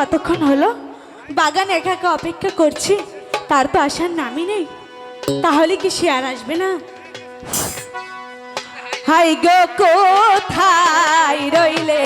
কতক্ষণ হলো? বাগান একা একা অপেক্ষা করছি, তার তো আসার নামই নেই। তাহলে কি সে আর আসবে না? হাই গো, কোথায় রইলে?